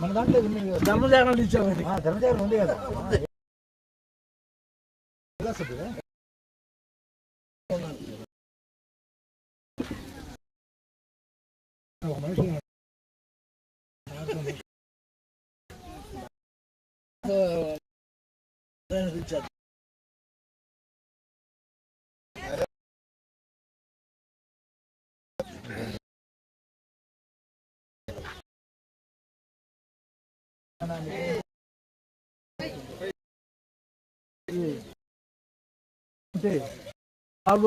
మన దాంట్లో ధర్మజాగరణ ఇచ్చామండి ధర్మజాగరణ ఉంది కదా. ఒక మనిషి ఇచ్చారు అంటే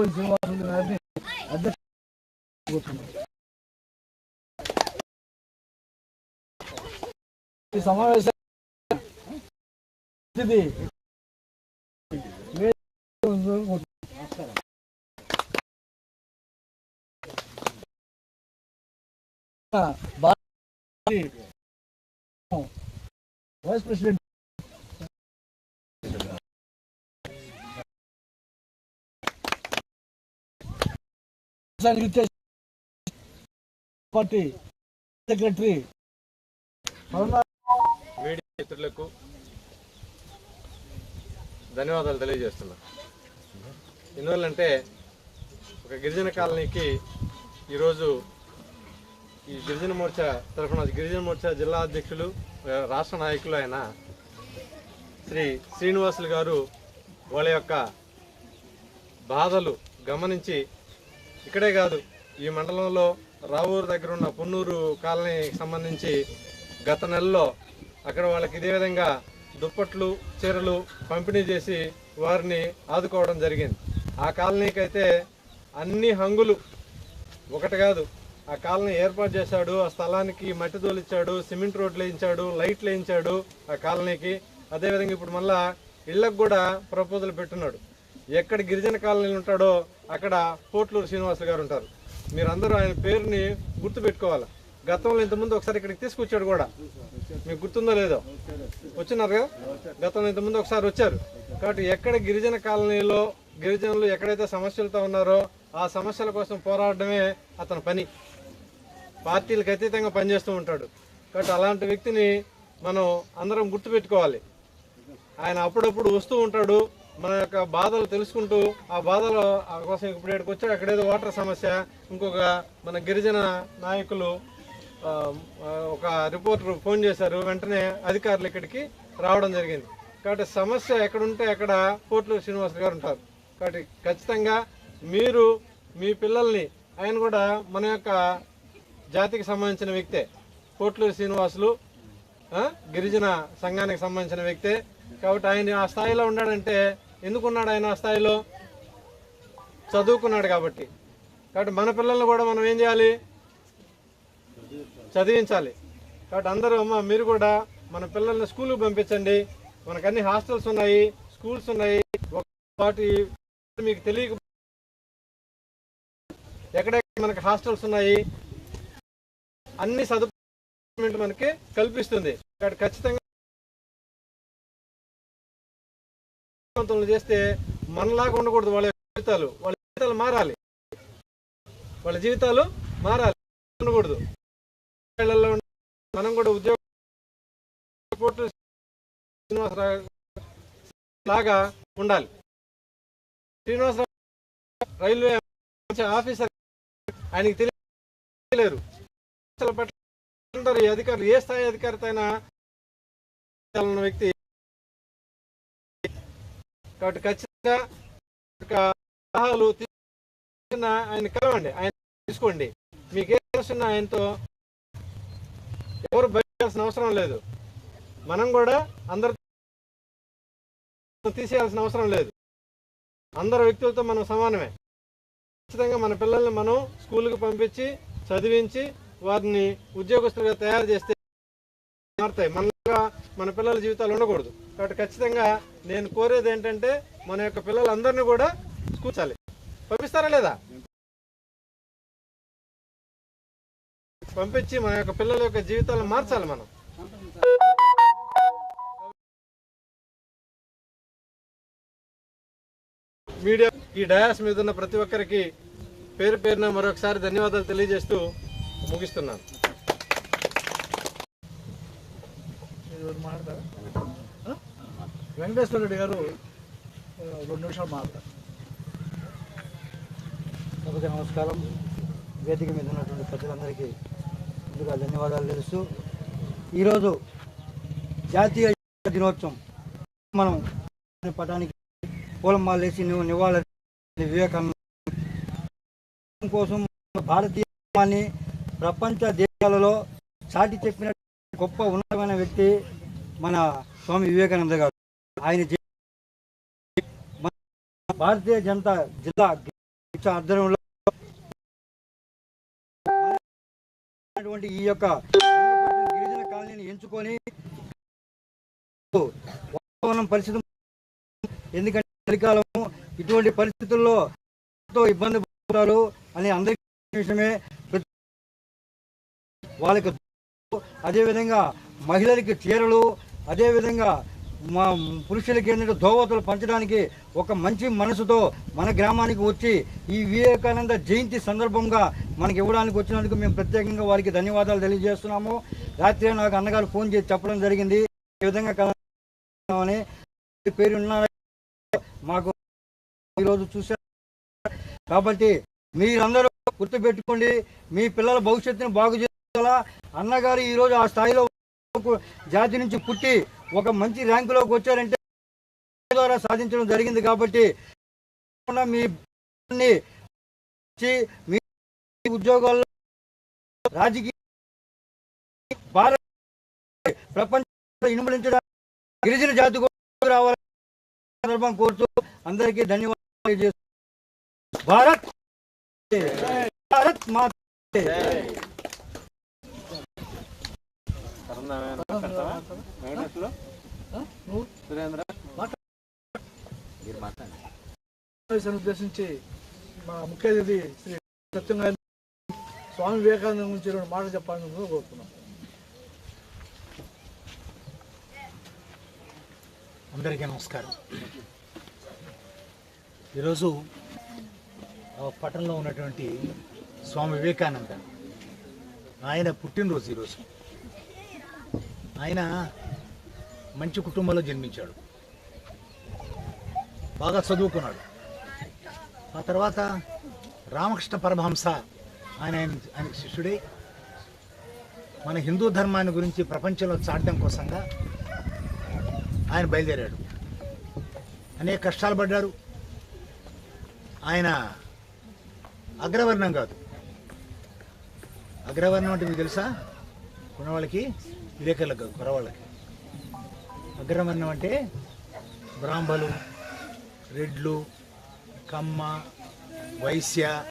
శ్రీనివాసం గారిని అధ్యక్ష ఈ సమావేశం vice president party secretary media మిత్రులకు ధన్యవాదాలు తెలియజేస్తున్నా. ఎందువల్లంటే ఒక గిరిజన కాలనీకి ఈరోజు ఈ గిరిజన మోర్చా తరఫున గిరిజన మోర్చా జిల్లా అధ్యక్షులు రాష్ట్ర నాయకులు అయిన శ్రీ శ్రీనివాసులు గారు వాళ్ళ యొక్క బాధలు గమనించి ఇక్కడే కాదు ఈ మండలంలో రావూరు దగ్గర ఉన్న పున్నూరు కాలనీకి సంబంధించి గత నెలలో అక్కడ వాళ్ళకి ఇదే విధంగా దుప్పట్లు చీరలు పంపిణీ చేసి వారిని ఆదుకోవడం జరిగింది. ఆ కాలనీకి అయితే అన్ని హంగులు ఒకటి కాదు ఆ కాలనీ ఏర్పాటు చేశాడు ఆ స్థలానికి మట్టి తోలిచ్చాడు సిమెంట్ రోడ్లు వేయించాడు లైట్లు వేయించాడు ఆ కాలనీకి. అదేవిధంగా ఇప్పుడు మళ్ళా ఇళ్ళకు కూడా ప్రపోజల్ పెట్టున్నాడు. ఎక్కడ గిరిజన కాలనీలు ఉంటాడో అక్కడ పోట్లూరు శ్రీనివాసులు గారు ఉంటారు. మీరందరూ ఆయన పేరుని గుర్తుపెట్టుకోవాలి? గతంలో ఇంతకుముందు ఒకసారి ఇక్కడికి తీసుకొచ్చాడు కూడా. మీకు గుర్తుందో లేదో? వచ్చినారు కదా? గతంలో ఇంతకుముందు ఒకసారి వచ్చారు. కాబట్టి ఎక్కడ గిరిజన కాలనీలో గిరిజనులు ఎక్కడైతే సమస్యలతో ఉన్నారో ఆ సమస్యల కోసం పోరాడమే అతని పని. పార్టీలకు అతీతంగా పనిచేస్తూ ఉంటాడు. కాబట్టి అలాంటి వ్యక్తిని మనం అందరం గుర్తుపెట్టుకోవాలి. ఆయన అప్పుడప్పుడు వస్తూ ఉంటాడు. మన యొక్క బాధలు తెలుసుకుంటూ ఆ బాధల కోసం ఇప్పుడు ఇక్కడికి వచ్చాడు. అక్కడేదో వాటర్ సమస్య ఇంకొక మన గిరిజన నాయకులు ఒక రిపోర్టర్ ఫోన్ చేశారు. వెంటనే అధికారులు ఇక్కడికి రావడం జరిగింది. కాబట్టి సమస్య ఎక్కడుంటే అక్కడ పోట్లు శ్రీనివాస్ గారు ఉంటారు. కాబట్టి ఖచ్చితంగా మీరు మీ పిల్లల్ని ఆయన కూడా మన యొక్క జాతికి సంబంధించిన వ్యక్తే. కోట్లూరు శ్రీనివాసులు గిరిజన సంఘానికి సంబంధించిన వ్యక్తే. కాబట్టి ఆయన ఆ స్థాయిలో ఉన్నాడంటే ఎందుకున్నాడు ఆయన ఆ స్థాయిలో? చదువుకున్నాడు కాబట్టి. కాబట్టి మన పిల్లల్ని కూడా మనం ఏం చేయాలి? చదివించాలి. కాబట్టి అందరూ అమ్మ మీరు కూడా మన పిల్లల్ని స్కూల్కి పంపించండి. మనకు అన్ని హాస్టల్స్ ఉన్నాయి స్కూల్స్ ఉన్నాయి. ఒక వాటి మీకు తెలియక ఎక్కడెక్కడ మనకి హాస్టల్స్ ఉన్నాయి అన్ని సదుపాయం మనకి కల్పిస్తుంది. ఇక్కడ ఖచ్చితంగా చేస్తే మనలాగా ఉండకూడదు వాళ్ళ జీవితాలు. వాళ్ళ జీవితాలు మారాలి. వాళ్ళ జీవితాలు మారాలి. ఉండకూడదు. మనం కూడా ఉద్యోగ శ్రీనివాసరావు లాగా ఉండాలి. శ్రీనివాసరావు రైల్వే ఆఫీసర్ ఆయనకి తెలియలేరు. అసలు ఈ అధికారులు ఏ స్థాయి అధికారితో అయినా వ్యక్తి. కాబట్టి ఖచ్చితంగా సలహాలు తీసుకున్న ఆయన కలవండి ఆయన తీసుకోండి. మీకు ఏ సమస్య ఆయనతో ఎవరు భయాల్సిన అవసరం లేదు. మనం కూడా అందరు తీసేయాల్సిన అవసరం లేదు. అందరు వ్యక్తులతో మనం సమానమే. ఖచ్చితంగా మన పిల్లల్ని మనం స్కూల్కి పంపించి చదివించి వారిని ఉద్యోగస్తులుగా తయారు చేస్తే మారుతాయి. మనగా మన పిల్లల జీవితాలు ఉండకూడదు. కాబట్టి ఖచ్చితంగా నేను కోరేది ఏంటంటే మన యొక్క పిల్లలందరినీ కూడా కూర్చాలి పంపిస్తారా లేదా? పంపించి మన యొక్క పిల్లల యొక్క జీవితాలను మార్చాలి మనం. మీడియా ఈ డయాస్ మీద ఉన్న ప్రతి ఒక్కరికి పేరు పేరున మరొకసారి ధన్యవాదాలు తెలియజేస్తూ ముగిస్తున్నాను. వెంకటేశ్వర రెడ్డి గారు రెండు నిమిషాలు మాట్లాడతారు. సభకి నమస్కారం. వేదిక మీద ఉన్నటువంటి ప్రజలందరికీ ముందుగా ధన్యవాదాలు తెలుస్తూ ఈరోజు జాతీయ దినోత్సవం. మనం పటానికి పూలమాలేసి నువ్వు నివాళి వివేకానంద కోసం భారతీయాన్ని ప్రపంచ దేశాలలో చాటి చెప్పిన గొప్ప ఉన్నతమైన వ్యక్తి మన స్వామి వివేకానంద గారు. ఆయన భారతీయ జనతా జిల్లా ఆధ్వర్యంలో ఈ యొక్క గిరిజన కాలనీని ఎంచుకొని వాతావరణం పరిస్థితి ఎందుకంటే చలికాలం ఇటువంటి పరిస్థితుల్లో ఎంతో ఇబ్బంది పడతారు అని అందరికీ విషయమే. ప్రతి- వాళ్ళకి అదేవిధంగా మహిళలకి చీరలు అదేవిధంగా మా పురుషులకి ఏంటంటే దోవతలు పంచడానికి ఒక మంచి మనసుతో మన గ్రామానికి వచ్చి ఈ వివేకానంద జయంతి సందర్భంగా మనకి ఇవ్వడానికి వచ్చినందుకు మేము ప్రత్యేకంగా వారికి ధన్యవాదాలు తెలియజేస్తున్నాము. రాత్రి నాకు అన్నగారు ఫోన్ చేసి చెప్పడం జరిగింది. ఈ విధంగా కలవని పేరు మాకు ఈరోజు చూసారు కాబట్టి మీరందరూ గుర్తుపెట్టుకోండి. మీ పిల్లల భవిష్యత్తును బాగు అన్నగారు ఈరోజు ఆ స్థాయిలో జాతి నుంచి పుట్టి ఒక మంచి ర్యాంకులోకి వచ్చారంటే ద్వారా సాధించడం జరిగింది కాబట్టి మీ మీ ఉద్యోగాల్లో రాజకీయ భారత ప్రపంచంలో ఇనుమడించడానికి గిరిజన జాతి రావాలని సందర్భం కోరుతూ అందరికీ ధన్యవాదాలు భారత్! భారత్ మాత! సమావేశాన్ని ఉద్దేశించి మా ముఖ్య అతిథి శ్రీ సత్యనారాయణ స్వామి వివేకానంద గురించి రెండు మాటలు చెప్పాలని కోరుతున్నాం. అందరికీ నమస్కారం. ఈరోజు ఆ పట్టణంలో ఉన్నటువంటి స్వామి వివేకానంద ఆయన పుట్టినరోజు ఈరోజు. ఆయన మంచి కుటుంబంలో జన్మించాడు. బాగా చదువుకున్నాడు. ఆ తర్వాత రామకృష్ణ పరమహంస ఆయన ఆయన- ఆయనకు శిష్యుడై. మన హిందూ ధర్మాన్ని గురించి ప్రపంచంలో చాటడం కోసంగా ఆయన బయలుదేరాడు. అనేక కష్టాలు పడ్డారు ఆయన అగ్రవర్ణం కాదు. అగ్రవర్ణం అంటే మీకు తెలుసా? కొనవాళ్ళకి విలేకరులకు కాదు కురవాళ్ళకి. అగ్రవర్ణం అంటే బ్రాహ్మలు రెడ్లు కమ్మ వైశ్య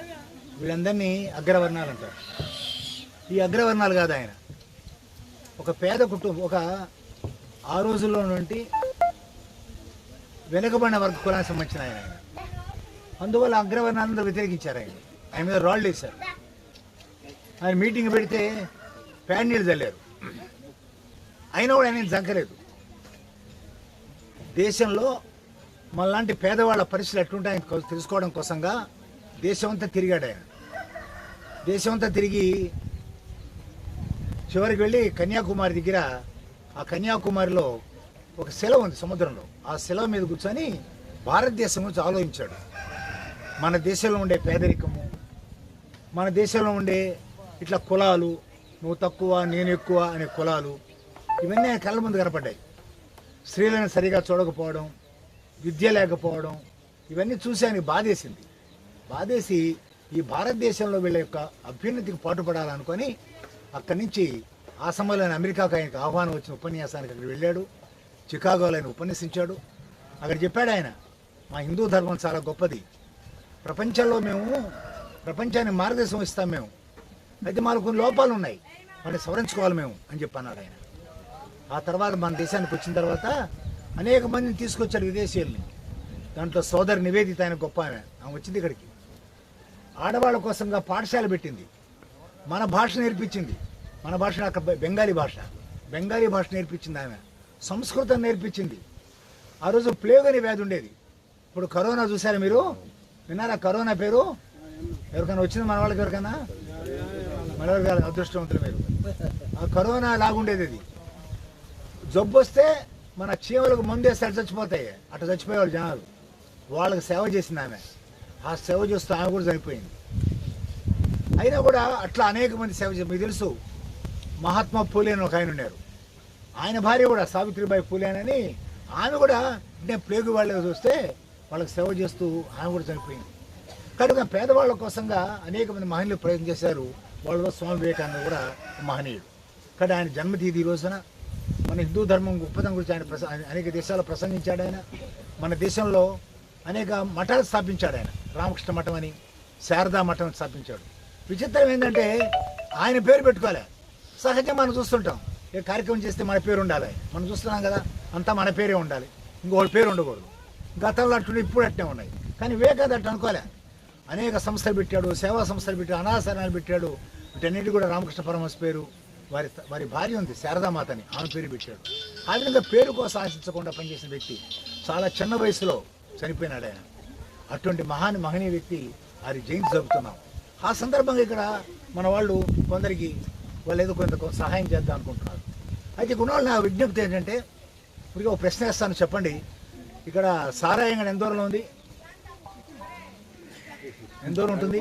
వీళ్ళందరినీ అగ్రవర్ణాలు అంటారు. ఈ అగ్రవర్ణాలు కాదు ఆయన. ఒక పేద కుటుంబం ఒక ఆ రోజుల్లో నుండి వెనుకబడిన వర్గ కులానికి సంబంధించిన ఆయన. ఆయన అందువల్ల అగ్రవర్ణాలందరూ వ్యతిరేకించారు ఆయన. ఆయన మీద రాళ్ళు వేశారు. ఆయన మీటింగ్ పెడితే ప్యాండీలు చల్లారు అయినా కూడా ఆయన జంకలేదు దేశంలో మనలాంటి పేదవాళ్ళ పరిస్థితులు ఎట్లుంటాయని తెలుసుకోవడం కోసంగా దేశమంతా తిరిగాడు ఆయన. దేశం తిరిగి చివరికి వెళ్ళి కన్యాకుమారి దగ్గర ఆ కన్యాకుమారిలో ఒక సెలవు ఉంది సముద్రంలో. ఆ సెలవు మీద కూర్చొని భారతదేశం గురించి ఆలోచించాడు. మన దేశంలో ఉండే పేదరికము మన దేశంలో ఉండే ఇట్లా కులాలు నువ్వు తక్కువ నేను ఎక్కువ అనే కులాలు ఇవన్నీ కళ్ళ ముందు కనపడ్డాయి. స్త్రీలను సరిగా చూడకపోవడం విద్య లేకపోవడం ఇవన్నీ చూసి ఆయనకి బాధేసింది. బాధేసి ఈ భారతదేశంలో వీళ్ళ యొక్క అభ్యున్నతికి పాటుపడాలనుకొని అక్కడి నుంచి ఆ సమయంలో అమెరికాకు ఆయనకు ఆహ్వానం వచ్చిన ఉపన్యాసానికి అక్కడ వెళ్ళాడు. చికాగోలో ఆయన ఉపన్యసించాడు. అక్కడ చెప్పాడు ఆయన మా హిందూ ధర్మం చాలా గొప్పది. ప్రపంచంలో మేము ప్రపంచానికి మార్గదర్శనం ఇస్తాం మేము. అయితే మాకు కొన్ని లోపాలు ఉన్నాయి వాటిని సవరించుకోవాలి మేము అని చెప్పన్నాడు ఆయన. ఆ తర్వాత మన దేశానికి వచ్చిన తర్వాత అనేక మందిని తీసుకొచ్చారు విదేశీయుల్ని. దాంట్లో సోదరి నివేదిత ఆయన గొప్ప ఆమె ఆమె వచ్చింది ఇక్కడికి. ఆడవాళ్ళ కోసంగా పాఠశాల పెట్టింది. మన భాష నేర్పించింది. మన భాష అక్కడ బెంగాలీ భాష. బెంగాలీ భాష నేర్పించింది ఆమె. సంస్కృతం నేర్పించింది. ఆ రోజు ప్లేగ్ అనే వ్యాధి ఉండేది. ఇప్పుడు కరోనా చూసారా మీరు? విన్నారా కరోనా పేరు? ఎవరికైనా వచ్చింది మన వాళ్ళకి ఎవరికైనా? మన వాళ్ళకి అదృష్టవంతులు మీరు. ఆ కరోనా లాగుండేది అది. జబ్బు వస్తే మన చీమలకు ముందే సరి చచ్చిపోతాయి. అట్లా చచ్చిపోయేవాళ్ళు జనాలు. వాళ్ళకి సేవ చేసింది ఆమె. ఆ సేవ చేస్తూ ఆమె కూడా చనిపోయింది. అయినా కూడా అట్లా అనేక మంది సేవ చేసి మీకు తెలుసు మహాత్మా పూలే అని ఒక ఆయన ఉన్నారు. ఆయన భార్య కూడా సావిత్రిబాయి పూలే అని ఆమె కూడా అంటే ప్లేగు వాళ్ళకి చూస్తే వాళ్ళకి సేవ చేస్తూ ఆమె కూడా చనిపోయింది. కనుక పేదవాళ్ళ కోసంగా అనేక మంది మహనీయులు ప్రయత్నం చేశారు. వాళ్ళలో స్వామి వివేకానంద కూడా మహనీయుడు. కానీ ఆయన జన్మతీది ఈ రోజున మన హిందూ ధర్మం గొప్పతనం గురించి ఆయన ప్రస అనేక దేశాల్లో ప్రసంగించాడు ఆయన. మన దేశంలో అనేక మఠాలు స్థాపించాడు ఆయన. రామకృష్ణ మఠం అని శారదా మఠం అని స్థాపించాడు. విచిత్రం ఏంటంటే ఆయన పేరు పెట్టుకోవాలి సహజంగా మనం చూస్తుంటాం. ఏ కార్యక్రమం చేస్తే మన పేరు ఉండాలి. మనం చూస్తున్నాం కదా అంతా మన పేరే ఉండాలి. ఇంకొకటి పేరు ఉండకూడదు. గతంలో అట్టుండి ఇప్పుడు అట్టే ఉన్నాయి. కానీ వివేకానంద అట్టు అనుకోలే. అనేక సంస్థలు పెట్టాడు సేవా సంస్థలు పెట్టాడు అనాథాశ్రమాలు పెట్టాడు. వీటన్నిటి కూడా రామకృష్ణ పరమహంస పేరు. వారి వారి భార్య ఉంది శారదామాతని. ఆమె పేరు పెట్టాడు. ఆ విధంగా పేరు కోసం ఆశించకుండా పనిచేసిన వ్యక్తి చాలా చిన్న వయసులో చనిపోయినాడు ఆయన. అటువంటి మహాన్ మహనీయ వ్యక్తి వారి జయంతి జరుపుతున్నాం. ఆ సందర్భంగా ఇక్కడ మన వాళ్ళు కొందరికి వాళ్ళు ఏదో కొంత సహాయం చేద్దాం అనుకుంటున్నారు. అయితే గుణాలు నా విజ్ఞప్తి ఏంటంటే ఇప్పుడు ఒక ప్రశ్న వేస్తాను చెప్పండి. ఇక్కడ సారాయంగా ఎంత దూరంలో ఉంది. ఎంత దూరం ఉంటుంది?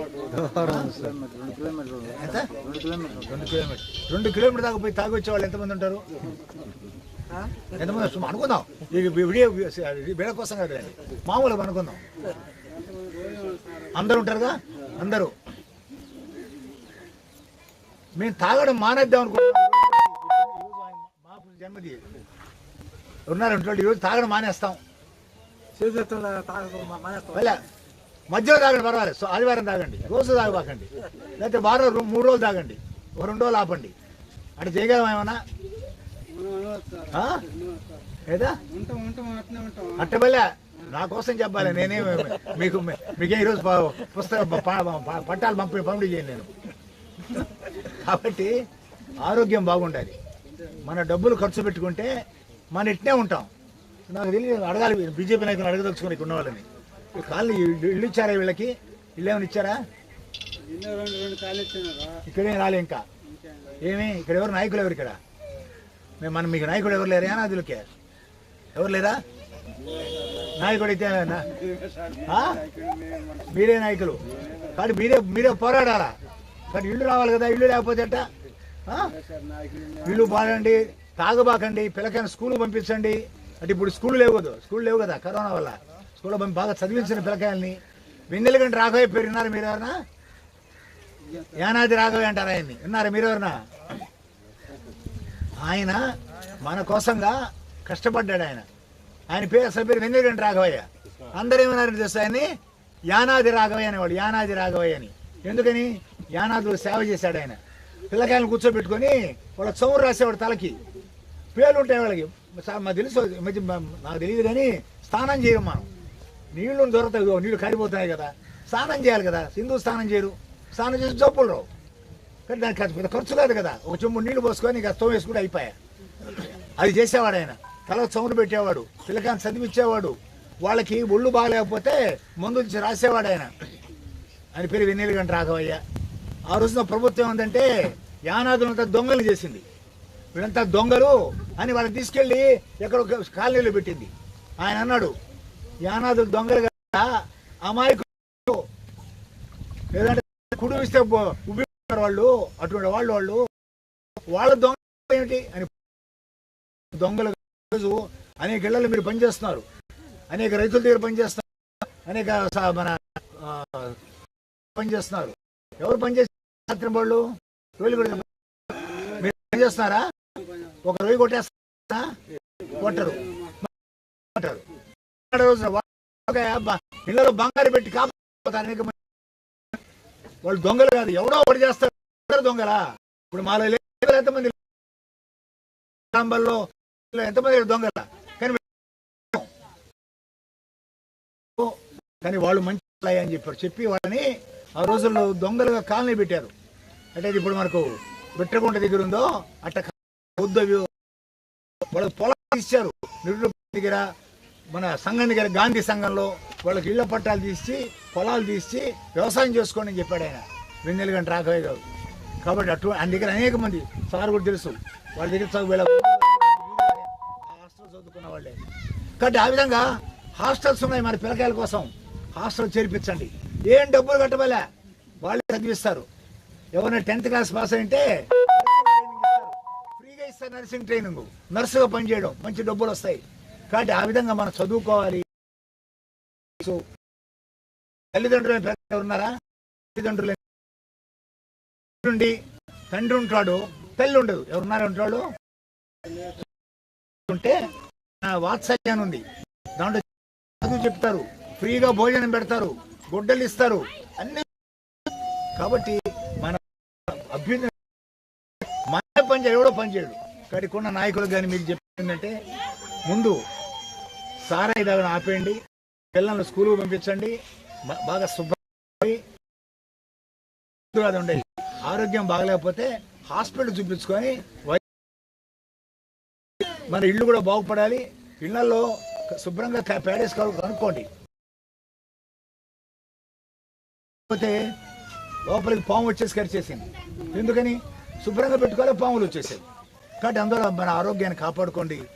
రెండు కిలోమీటర్. రెండు కిలోమీటర్ దాకా పోయి తాగి వచ్చే వాళ్ళు ఎంతమంది ఉంటారు? ఎంతమంది? అనుకుందాం. ఇది వీడియో వీడియో కోసం కాదు కానీ మామూలుగా అనుకుందాం. అందరూ ఉంటారుగా? అందరూ. మేము తాగడం మానేద్దాం అనుకుంటున్నాం. జన్మది ఉన్నారంటే ఈరోజు తాగడం మానేస్తాం. చేతులు తాగదు మానేస్తాం. మధ్యలో తాగండి పర్వాలేదు. సో ఆదివారం తాగండి. రోజు తాగబాకండి. లేకపోతే వారం మూడు రోజులు తాగండి. ఒక రెండు రోజులు ఆపండి. అటు చేయగలం ఏమన్నా? లేదా అట్టబల్లే నా కోసం చెప్పాలి. నేనే మీకు మీకే ఈరోజు పుస్తకం పట్టాలు పంపి పంపిణీ చేయను నేను. కాబట్టి ఆరోగ్యం బాగుండాలి. మన డబ్బులు ఖర్చు పెట్టుకుంటే మన ఇట్నే ఉంటాం. నాకు తెలియదు అడగాలి. బీజేపీ నాయకులు అడగదలుచుకుని ఇక్కడ కాలనీ ఇల్లు ఇచ్చారా వీళ్ళకి? ఇల్లు ఏమైనా ఇచ్చారా? ఇక్కడే రాలే ఇంకా. ఏమి? ఇక్కడ ఎవరు నాయకులు ఎవరు ఇక్కడ? మేము మనం మీకు నాయకుడు ఎవరు లేరా? నాదులకే ఎవరు లేరా? నాయకుడు అయితే? మీరే నాయకులు. కానీ మీరే మీరే పోరాడాలా? కానీ ఇల్లు రావాలి కదా ఇల్లు లేకపోతే ఎట్టా? ఆ? ఇల్లు బాగండి తాగబాకండి పిల్లకాయని స్కూల్ పంపించండి. అంటే ఇప్పుడు స్కూల్ లేవు స్కూల్ లేవు కదా కరోనా వల్ల. స్కూల్లో బాగా చదివించిన పిల్లకాయల్ని. వెన్నెలగంటి రాఘవయ్య పేరు విన్నారు మీరు ఎవరన్నా యానాది రాఘవయ్య అంటారు ఆయన్ని? విన్నారా మీరు ఎవరన్నా ఆయన మన కోసంగా కష్టపడ్డాడు ఆయన. ఆయన పేరు అసలు పేరు వెన్నెలగంటి రాఘవయ్య. అందరూ ఏమన్నారని తెలుసు ఆయన్ని? యానాది రాఘవయ్య అనేవాడు యానాది రాఘవయ్య అని. ఎందుకని? యానాదులు సేవ చేశాడు ఆయన. పిల్లకాయలను కూర్చోబెట్టుకొని వాళ్ళ చౌరు రాసేవాడు తలకి. పేర్లు ఉంటాయి వాళ్ళకి. మాకు తెలుసు నాకు తెలియదు కానీ స్నానం చేయం మనం. నీళ్ళు దొరకదు నీళ్ళు కారిపోతున్నాయి కదా. స్నానం చేయాలి కదా. సింధు స్నానం చేయరు. స్నానం చేసి జబ్బులు రావు. కానీ దానికి పెద్ద ఖర్చు కాదు కదా. ఒక చెంబు నీళ్ళు పోసుకొని అస్తం వేసుకుంటే అయిపోయా. అది చేసేవాడు ఆయన. తల చమురు పెట్టేవాడు. పిల్లకాన్ని చదివిచ్చేవాడు వాళ్ళకి ఒళ్ళు బాగలేకపోతే మందు రాసేవాడు ఆయన. ఆయన పేరు వెన్నెలగంట రాఘవయ్య. ఆ రోజున ప్రభుత్వం ఏంటంటే యానాదులంతా దొంగలు చేసింది. వీళ్ళంతా దొంగలు అని వాళ్ళని తీసుకెళ్ళి ఎక్కడ కాలనీలో పెట్టింది. ఆయన అన్నాడు యానాదులు దొంగలు కదా? అమాయకులు. లేదంటే కుడు ఇస్తే వాళ్ళు. అటువంటి వాళ్ళు వాళ్ళు. వాళ్ళ దొంగ ఏమిటి అని దొంగలు రోజు అనేక ఇళ్ళలో మీరు పనిచేస్తున్నారు. అనేక రైతుల దగ్గర పనిచేస్తున్నారు. అనేక మన పనిచేస్తున్నారు. ఎవరు పనిచేస్తారు వాళ్ళు? రోజులు మీరు పనిచేస్తున్నారా? ఒక రోజు కొట్టేస్తారా? కొట్టరు. కొట్టరు. ఆడ ఇళ్ళలో బంగారు పెట్టి కాపాడుతారు వాళ్ళు దొంగలు కాదు ఎవడో ఒకటి చేస్తారు దొంగలా? ఇప్పుడు మాలో లేదు ఎంతమంది సాంబల్లో ఎంతమంది దొంగల? కానీ కానీ వాళ్ళు మంచి అని చెప్పారు. చెప్పి వాళ్ళని ఆ రోజుల్లో దొంగలుగా కాలనీ పెట్టారు. అంటే ఇది ఇప్పుడు మనకు బిట్రగుంట దగ్గర ఉందో అట్ట వద్దు పొలం ఇచ్చారు నిరుడు దగ్గర మన సంఘం దగ్గర గాంధీ సంఘంలో వాళ్ళకి ఇళ్ళ పట్టాలు తీసి పొలాలు తీసి వ్యవసాయం చేసుకోండి అని చెప్పాడు ఆయన. వెన్నెల గంట రాఘవయ్య గారు. కాబట్టి అటు ఆయన దగ్గర అనేక మంది సార్ కూడా తెలుసు. వాళ్ళ దగ్గర చదువు హాస్టల్ చదువుకున్న వాళ్ళే. కాబట్టి ఆ విధంగా హాస్టల్స్ ఉన్నాయి మన పిల్లకాయల కోసం. హాస్టల్ చేర్పించండి. ఏం డబ్బులు కట్టవలే వాళ్ళే చదివిస్తారు. ఎవరైనా టెన్త్ క్లాస్ పాస్ అయితే ఫ్రీగా ఇస్తారు నర్సింగ్ ట్రైనింగ్. నర్సుగా పనిచేయడం. మంచి డబ్బులు వస్తాయి. కాబట్టి ఆ విధంగా మనం చదువుకోవాలి. తల్లిదండ్రులు ఉన్నారా తల్లిదండ్రులు తండ్రి ఉంటాడు తల్లి ఉండదు. ఎవరున్నారు ఉంటాడు ఉంటే నా వాత్సల్యాన్ని ఉంది. దాంట్లో చదువు చెప్తారు ఫ్రీగా భోజనం పెడతారు గుడ్డలు ఇస్తారు అన్ని కాబట్టి మన అభ్యున్న మన పనిచేయడు ఎవడో పని చేయడు. కాబట్టి కొన్న నాయకులు కానీ మీకు చెప్పిందంటే ముందు సారాయి దాగడం ఆపేయండి. పిల్లల్ని స్కూల్కి పంపించండి. బాగా శుభ్రంగా ఉండేది ఆరోగ్యం బాగలేకపోతే హాస్పిటల్ చూపించుకొని వై- మన ఇల్లు కూడా బాగుపడాలి. ఇళ్ళలో శుభ్రంగా క- పేడేసుకోవాలి కనుక్కోండి. పోతే లోపలికి పాము వచ్చేసి కరిచేసింది. ఎందుకని? శుభ్రంగా పెట్టుకోవాలి పాములు వచ్చేసాయి. కాబట్టి అందులో మన ఆరోగ్యాన్ని కాపాడుకోండి.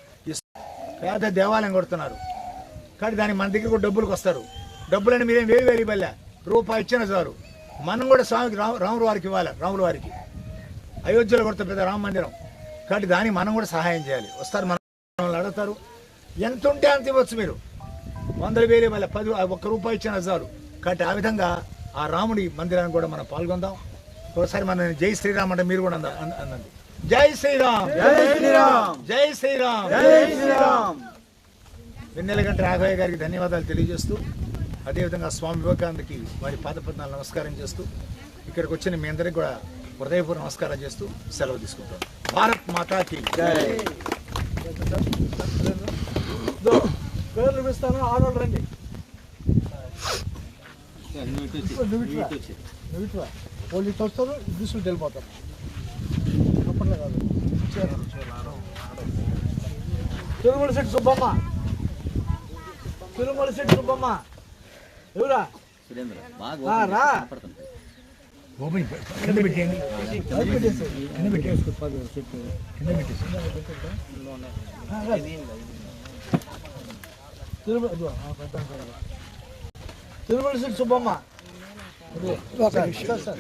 పేద దేవాలయం కొడుతున్నారు. కానీ దానికి మన దగ్గర కూడా డబ్బులకు వస్తారు. డబ్బులని మీరేం వేలు వేలు ఇవ్వలే. రూపాయి ఇచ్చిన చాలు. మనం కూడా స్వామికి రాముల వారికి ఇవ్వాలి రాముల వారికి. అయోధ్యలో కొడుతుంది పెద్ద రామ మందిరం. కాబట్టి దానికి మనం కూడా సహాయం చేయాలి. వస్తారు మనం అడుగుతారు. ఎంత ఉంటే అంత ఇవ్వచ్చు మీరు. వందల వేలు మళ్ళీ పది ఒక్క రూపాయి ఇచ్చిన చాలు. కాబట్టి ఆ విధంగా ఆ రాముడి మందిరాన్ని కూడా మనం పాల్గొందాం. ఒకసారి మన జై శ్రీరామ్ అంటే మీరు కూడా అంద- అన్న- జై శ్రీరామ్. జై శ్రీరామ్. జై శ్రీరామ్. జై శ్రీరామ్. వెన్నెలగంట రాఘవయ్య గారికి ధన్యవాదాలు తెలియజేస్తూ అదేవిధంగా స్వామి వివేకానందకి వారి పాదపద్నాలు నమస్కారం చేస్తూ ఇక్కడికి వచ్చిన మీ అందరికి కూడా హృదయపూర్వ నమస్కారం చేస్తూ సెలవు తీసుకుంటాం. భారత్ మాతాకి పేర్లు పిలుస్తాను ఆడవాళ్ళు రండి. నువ్వు ఇటురా. నువ్వు. వాళ్ళు వస్తారు తీసుకుంటూ వెళ్ళిపోతారు తిరుమల శెట్టి సుబ్బమ్మ. తిరుమల శెట్టి సుబ్బమ్మ ఎవరా రా, ఓపెన్ కింద పెట్టేయండి కింద పెట్టేసి కింద పెట్టేసి తిరుమల. తిరుమల సుబ్బమ్మ ఇదిగో, సార్, సార్,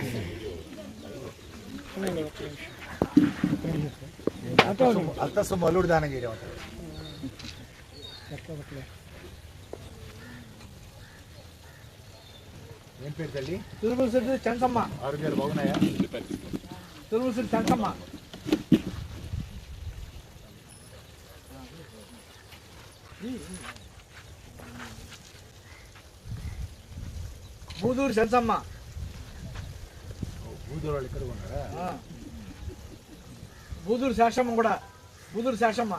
సార్. అత్త సొమ్ము అల్లుడు దానం చేయడం అంటారు ఏం పేరు తల్లి తిరుమల శెట్టి చంకమ్మ ఆరోగ్యాలు బాగున్నాయా తిరుమల శెట్టి చంకమ్మ బూదూరు చంచమ్మ ఊదూరు వాళ్ళు ఇక్కడ ఉన్నారా ఆ. బూదూరు శేషమ్మ కూడా బూదూరు శేషమ్మ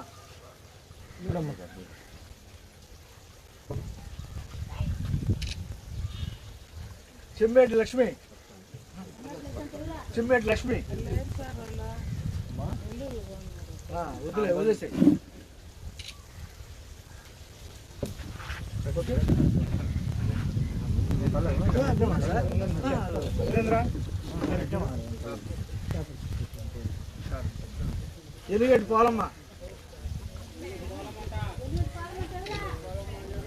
చెమ్మేటి లక్ష్మి చెమ్మేటి లక్ష్మి వదిలే వదిలేసాయి ఎలుగడ్డి పోలమ్మ.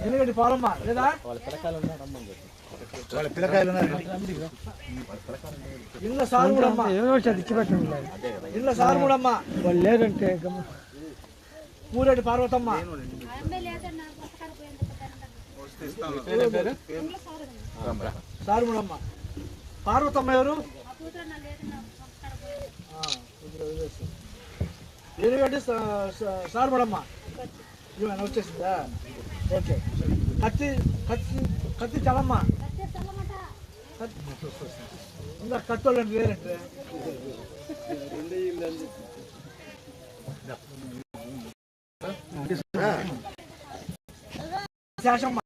ఎలుగడ్డి పోలమ్మ లేదా? వాళ్ళ పిల్లకాయలు ఇళ్ళ సారుగుడమ్మ ఇళ్ళ సారుగుడమ్మ వాళ్ళు లేదంటే పూరెడ్డి పార్వతమ్మ. సారుగుడమ్మ పార్వతమ్మ ఎవరు? ఆ, సార్ వదిలేసి. ఎలుగడ్డి ఇవన్నీ వచ్చేసిందా? ఓకే. కత్తి కత్తి కత్తి చలమ్మ ఇంకా కత్తోళ్ళండి లేదంటే శేషమ్మ.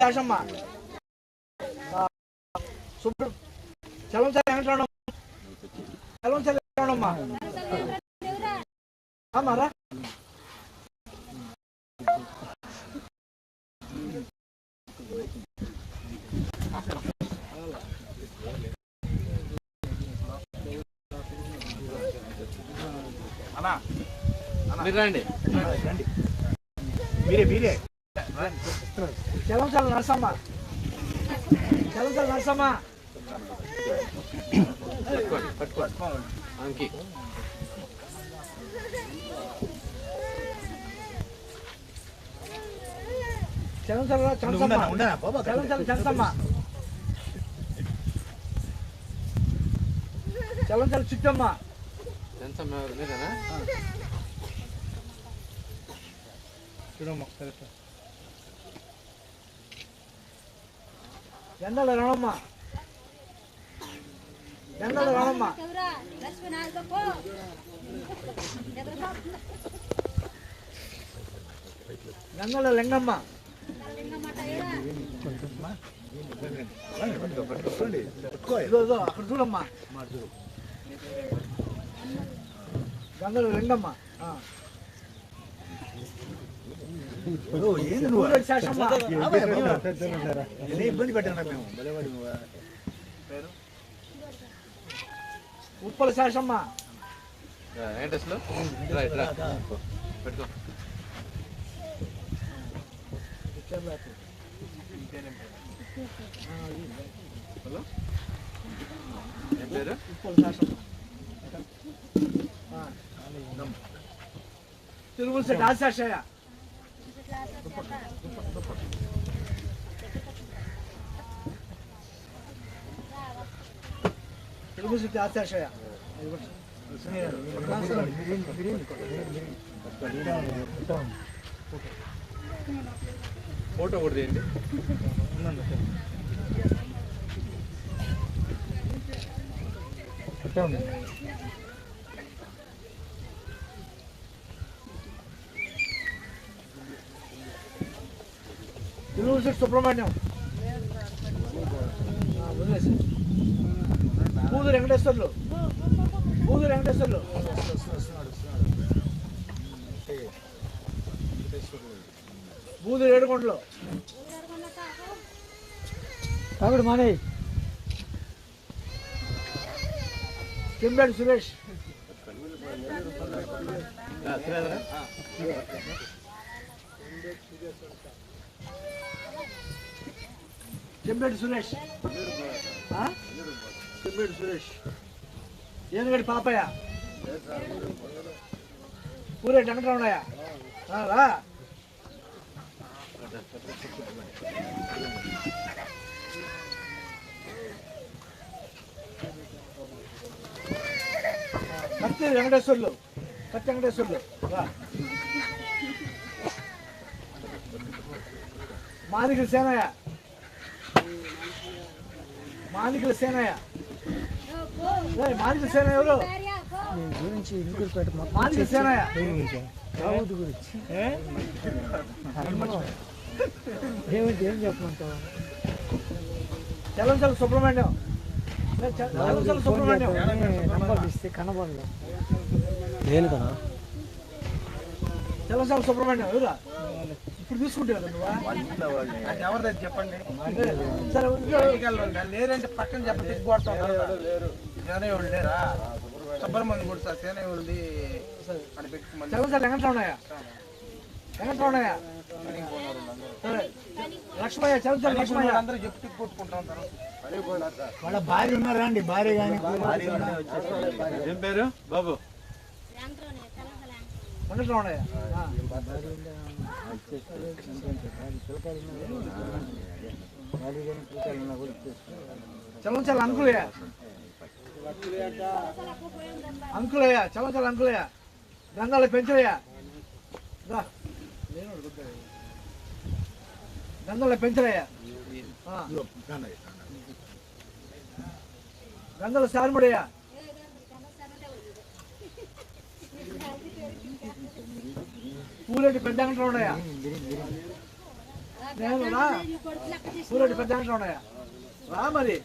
శేషమ్మ. సుబ్ర చలం చలి వెంకటరమణ చలం చలి మీరు రండి. మీరే మీరే. చలం చలి నరసమ్మ. చలం చలి నరసమ్మ. పట్టుకోండి పట్టుకోండి. అంకి చలం చలి చంసమ్మ ఉండనా బాబా చలం చలి చంసమ్మ చలం చలి చిట్టమ్మ ఎంత మీరేనా ఎండల రణమ్మ ఎండల ఎదురుగా ఎండల లింగమ్మ. అక్కడ చూడమ్మా. గంగల లింగమ్మ. ఆ. ఓ, ఏంది నువ్వు? ఊరేగి శేషమ్మ నేనే ఇబ్బంది పెట్టాను మేము? బలవాడి నువ్వు. ఉప్పల శేషమ్మ పెట్టుకో. హలో? ఏం పేరు? ఉప్పల శేషమ్మ ఆ. తిరుమల సెట్ ఆశాశయ తిరుమల సెట్ ఆశాశయ ఫోటో కూడా తీయండి తిరుమల సెట్ సుబ్రహ్మణ్యం ఆ, వదిలేసి బూదు వెంకటేశ్వర్లు. బూదు వెంకటేశ్వర్లు. బూదు ఏడుకొండలో. కాబట్టి మానే. కింబేడు సురేష్. ఆ, సురేష్. ఆ? కింబేడు సురేష్ ఏనుగడి పాపయ్య పూరే వెంకటరమణయ్య రా, రా కత్తి వెంకటేశ్వర్లు కత్తి వెంకటేశ్వర్లు రా మాదిగల సేనయ్య మాదిగల సేనయ్య ఏయ్, మాదిగల సేన ఎవరు? మాదిగల సేనయ్య. ఏ? చలంచల సుబ్రహ్మణ్యం. చలంచల సుబ్రహ్మణ్యం. చలంచల సుబ్రహ్మణ్యం ఎవరా ఇప్పుడు తీసుకుంటే కదా నువ్వా? ఎవరిది చెప్పండి. సరే లేరంటే పక్కన చెప్పండి కొడతాం సేనయోళ్ళు లేరా? సుబ్రహ్మణ్యం కూడా సార్ సేనయోళ్ళది అక్కడ పెట్టుకోమని చలంచల వెంకటరమణయ్య వెంకటరమణయ్య సరే లక్ష్మయ్య చలంచల లక్ష్మయ్య అందరూ చెప్పి కొట్టుకుంటా ఉంటారు వాళ్ళ భార్య ఉన్నారా అండి? భార్య కానీ ఏం పేరు? బాబు. వెంకటరమణయ్య ఆ. చలంచల అంకులయ్య అంకులయ్య చాలా అంకులయ్య. గంగాల పెంచయ్య. రా. గంగాల పెంచలయ్య ఆ. గంగల సారముడయ్యా. పూరెడ్డి పెద్ద అంగట్లో ఉన్నాయా? నేను రా. పూరెడ్డి పెద్ద ఉన్నాయా? రా మరి.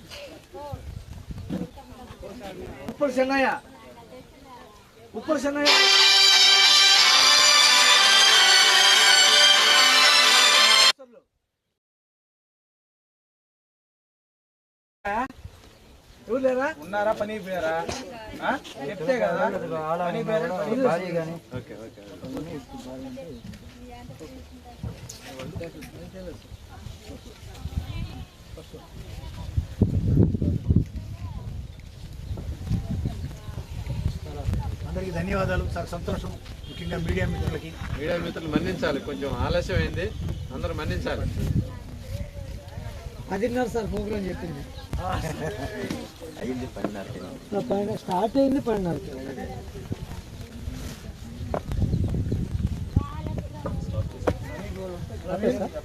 ఉప్పుడు చెన్నయ్య. ఉప్పుడు చెన్నయ్య. ఎవరు లేరా ఉన్నారా? పని పోయారా? చెప్తే కదా. పని పోయారా పని భార్య కానీ ఓకే ఓకే అందరికీ ధన్యవాదాలు. చాలా సంతోషం. ముఖ్యంగా మీడియా మిత్రులకి. మీడియా మిత్రులు మన్నించాలి. కొంచెం ఆలస్యం అయింది. అందరూ మన్నించాలి. పదిన్నర సార్ ప్రోగ్రామ్ చెప్పింది. స్టార్ట్ అయింది పన్నెండు